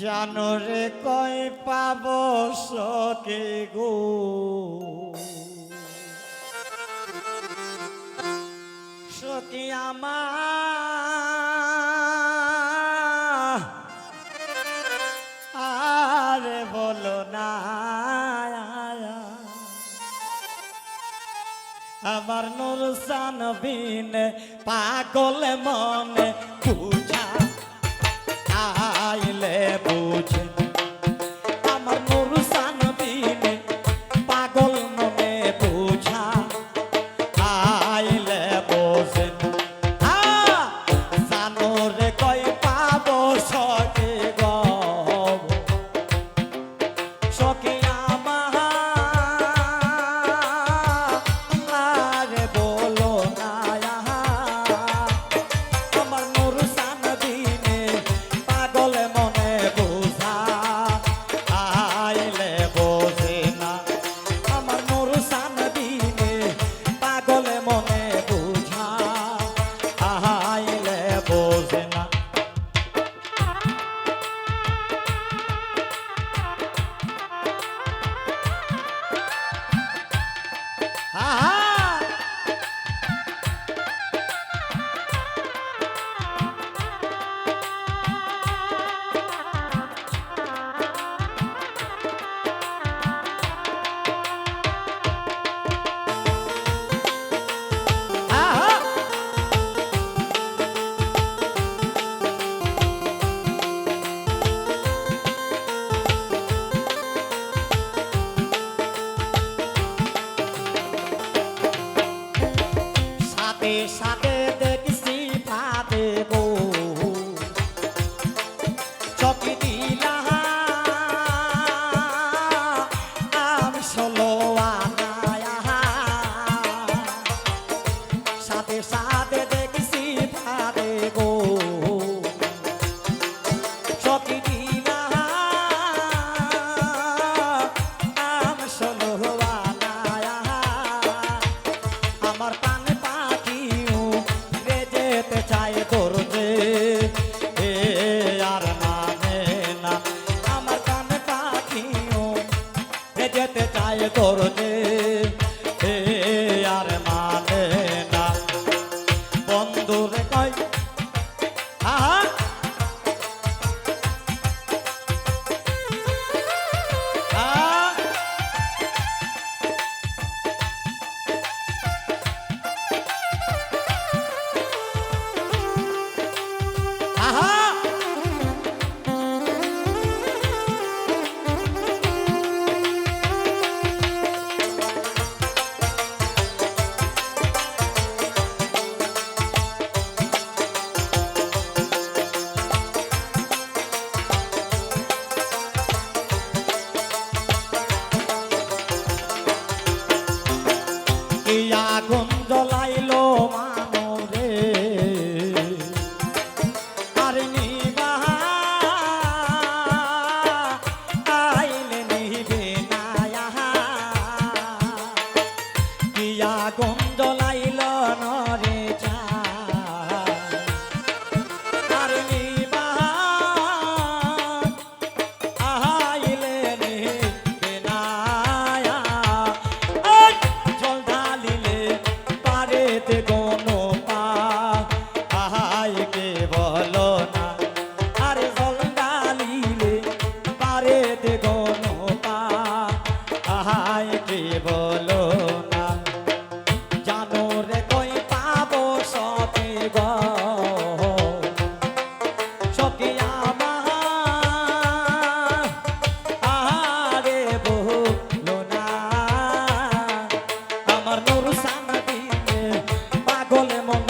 জানো রে কয় পাব সকে গো? সখী আমার, আর বলো না, আমার নুরসান বিন পাগল মনে চাইলে বুঝে And I. দিয়া গঞ্জলা পাগল মন